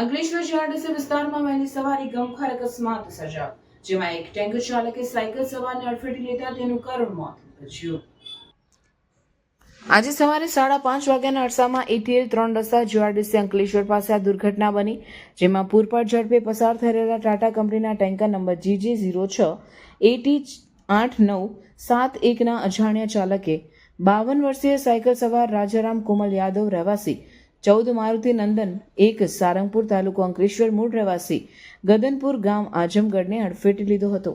Ankleshwar GRDC વિસ્તારમાં વહેલી સવારે ગમખ્વાર અકસ્માત સર્જાયો, જેમાં એક ટેન્કર ચાલકે સાયકલ સવારને અડફેટી લેતા તેનું કરુણ મોત નીપજ્યું. આજે સવારે સાડા પાંચ વાગ્યાના અરસામાં એટીએલ ત્રણ રસ્તા જીઆરડીસી અંકલેશ્વર પાસે આ દુર્ઘટના બની, જેમાં પૂરપાટ ઝડપે પસાર થઈ રહેલા ટાટા કંપનીના ટેન્કર નંબર જીજી ઝીરો છ એટી આઠ નવ, સાત એકના અજાણ્યા ચાલકે બાવન વર્ષીય સાયકલ સવાર રાજારામ કોમલ યાદવ રહેવાસી ચૌદ મારુતિ નંદન, એક સારંગપુર તાલુકો અંકલેશ્વર, મૂળ રહેવાસી, ગદનપુર ગામ, આજમગઢને અડફેટી લીધો હતો.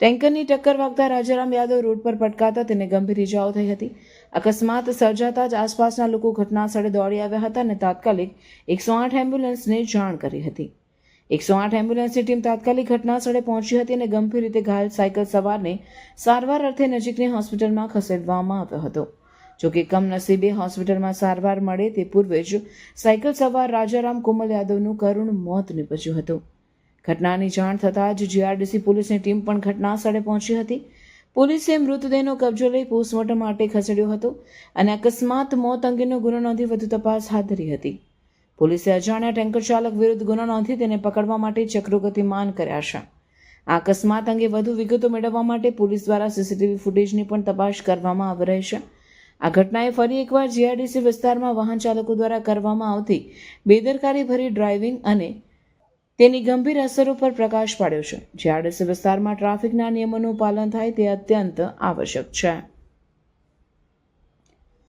ટેન્કરની ટક્કર વાગતા રાજારામ યાદવ રોડ પર પટકાતા તેને ગંભીર ઇજાઓ થઈ હતી. અકસ્માત સર્જાતા જ આસપાસના લોકો ઘટના સ્થળે દોડી આવ્યા હતા અને તાત્કાલિક એકસો આઠ એમ્બ્યુલન્સને જાણ કરી હતી. એકસો આઠ એમ્બ્યુલન્સની ટીમ તાત્કાલિક ઘટના સ્થળે પહોંચી હતી અને ગંભીર રીતે ઘાયલ સાયકલ સવારને સારવાર અર્થે નજીકની હોસ્પિટલમાં ખસેડવામાં આવ્યો હતો. જોકે કમનસીબે હોસ્પિટલમાં સારવાર મળે તે પૂર્વે જ સાયકલ સવાર રાજારામ કોમલ યાદવનું કરુણ મોત નીપજ્યું હતું. ઘટનાની જાણ થતાં જ જીઆરડીસી પોલીસની ટીમ પણ ઘટના સ્થળે પહોંચી હતી. પોલીસે મૃતદેહનો કબજો લઈ પોસ્ટમોર્ટમ માટે ખસેડ્યો હતો અને અકસ્માત મોત અંગેનો ગુનો નોંધી વધુ તપાસ હાથ ધરી હતી. પોલીસે અજાણ્યા ટેન્કર ચાલક વિરુદ્ધ ગુનો નોંધી તેને પકડવા માટે ચક્રો ગતિમાન કર્યા છે. આ અકસ્માત અંગે વધુ વિગતો મેળવવા માટે પોલીસ દ્વારા સીસીટીવી ફૂટેજની પણ તપાસ કરવામાં આવી રહી છે. આ ઘટનાએ ફરી એકવાર જીઆરડીસી વિસ્તારમાં વાહન ચાલકો દ્વારા કરવામાં આવતી બેદરકારી ભરી ડ્રાઇવિંગ અને તેની ગંભીર અસરો પર પ્રકાશ પાડ્યો છે. જીઆરડીસી વિસ્તારમાં ટ્રાફિકના નિયમોનું પાલન થાય તે અત્યંત આવશ્યક છે.